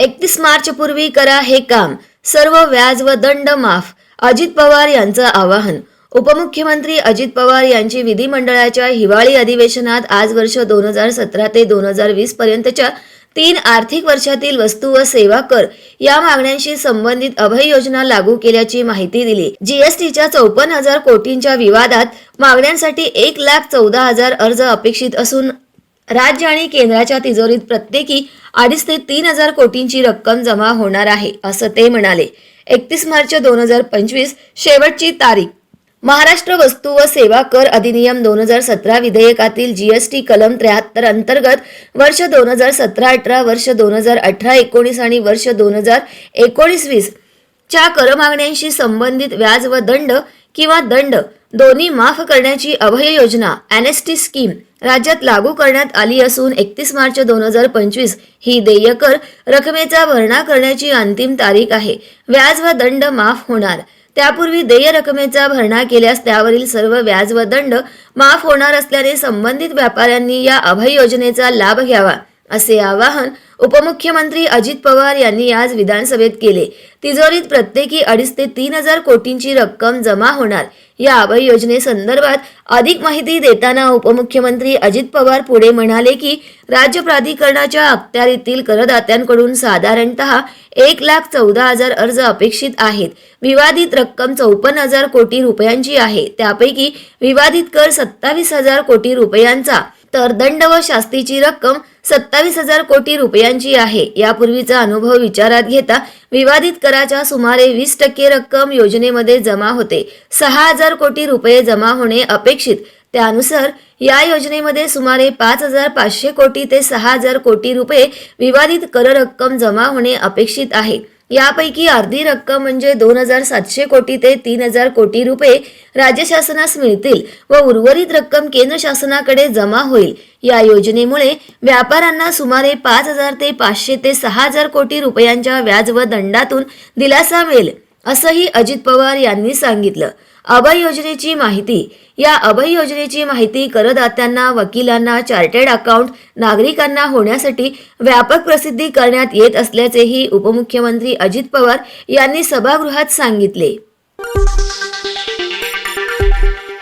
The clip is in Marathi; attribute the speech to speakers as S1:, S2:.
S1: एकतीस मार्च पूर्वी करा हे काम. सर्व व्याज व दंड माफ. अजित पवार यांचं आवाहन. उपमुख्यमंत्री अजित पवार यांची विधिमंडळाच्या हिवाळी अधिवेशनात आज वर्ष दोन हजार सतरा ते दोन हजार वीस पर्यंतच्या तीन आर्थिक वर्षातील वस्तू व सेवा कर या मागण्यांशी संबंधित अभय योजना लागू केल्याची माहिती दिली. जीएसटीच्या चौपन्न हजार कोटींच्या विवादात मागण्यांसाठी एक लाख चौदा हजार अर्ज अपेक्षित असून राज्य आणि केंद्राच्या तिजोरीत प्रत्येकी अडीच ते तीन हजार कोटींची रक्कम जमा होणार आहे असं ते म्हणाले. एकतीस मार्च दोन हजार पंचवीस शेवटची तारीख. महाराष्ट्र वस्तू व सेवा कर अधिनियम दोन हजार सतरा विधेयकातील जीएसटी कलम त्र्याहत्तर अंतर्गत वर्ष दोन हजार सतरा अठरा वर्ष दोन हजार अठरा एकोणीस आणि वर्ष दोन हजार एकोणीस वीस च्या कर मागण्यांशी संबंधित व्याज व दंड किंवा दंड दोन्ही माफ करण्याची अभय योजना एनएसटी स्कीम राज्यात लागू करण्यात आली असून एकतीस मार्च दोन हजार पंचवीस ही देयकर रकमेचा भरणा करण्याची अंतिम तारीख आहे. व्याज व दंड माफ होणार. त्यापूर्वी देय रकमेचा भरणा केल्यास त्यावरील सर्व व्याज व दंड माफ होणार असल्याने संबंधित व्यापाऱ्यांनी या अभय योजनेचा लाभ घ्यावा. असे आवाहन उपमुख्यमंत्री अजित पवार यांनी आज विधानसभेत केले. तिजोरीत प्रत्येकी अडीच ते तीन हजार कोटींची रक्कम जमा होणार या अभय योजनेसंदर्भात अधिक माहिती देताना उपमुख्यमंत्री अजित पवार पुढे म्हणाले की राज्य प्राधिकरणाच्या अखत्यारीतील करदात्यांकडून साधारणतः एक लाख चौदा हजार अर्ज अपेक्षित आहेत. विवादित रक्कम चौपन्न हजार कोटी रुपयांची आहे. त्यापैकी विवादित कर सत्तावीस हजार कोटी रुपयांचा तर दंड व शास्तीची रक्कम सत्तावीस हजार कोटी रुपयांची आहे. यापूर्वीचा अनुभव विचारात घेता विवादित कराच्या सुमारे वीस टक्के रक्कम योजनेमध्ये जमा होते. सहा हजार कोटी रुपये जमा होणे अपेक्षित. त्यानुसार या योजनेमध्ये सुमारे पाच हजार पाचशे कोटी ते सहा हजार कोटी रुपये विवादित कर रक्कम जमा होणे अपेक्षित आहे. यापैकी अर्धी रक्कम म्हणजे दोन हजार सातशे कोटी ते तीन हजार कोटी रुपये राज्य शासनास मिळतील व उर्वरित रक्कम केंद्र शासनाकडे जमा होईल. या योजनेमुळे व्यापाऱ्यांना सुमारे पाच हजार ते पाचशे ते सहा हजार कोटी रुपयांच्या व्याज व दंडातून दिलासा मिळेल असंही अजित पवार यांनी सांगितलं. अभय योजनेची माहिती. या अभय योजनेची माहिती करदात्यांना वकिलांना चार्टर्ड अकाउंट नागरिकांना होण्यासाठी व्यापक प्रसिद्धी करण्यात येत असल्याचेही उपमुख्यमंत्री अजित पवार यांनी सभागृहात सांगितले.